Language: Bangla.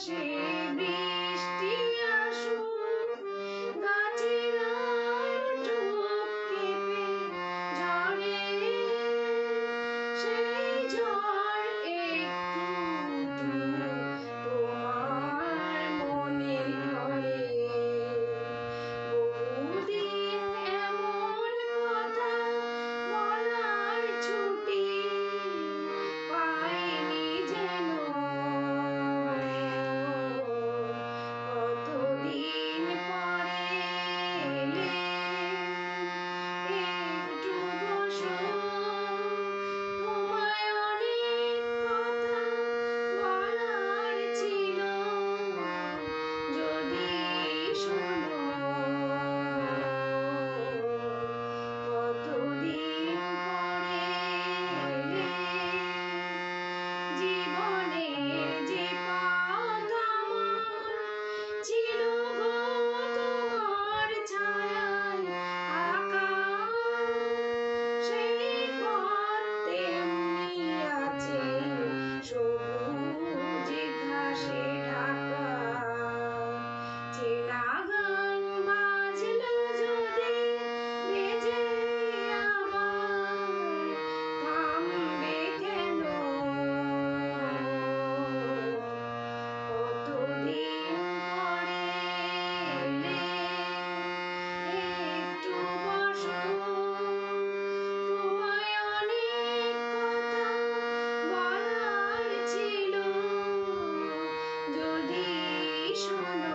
আকাশে বৃষ্টি আসুক গাছের ঝড়ে সেই ঝড় Krishna.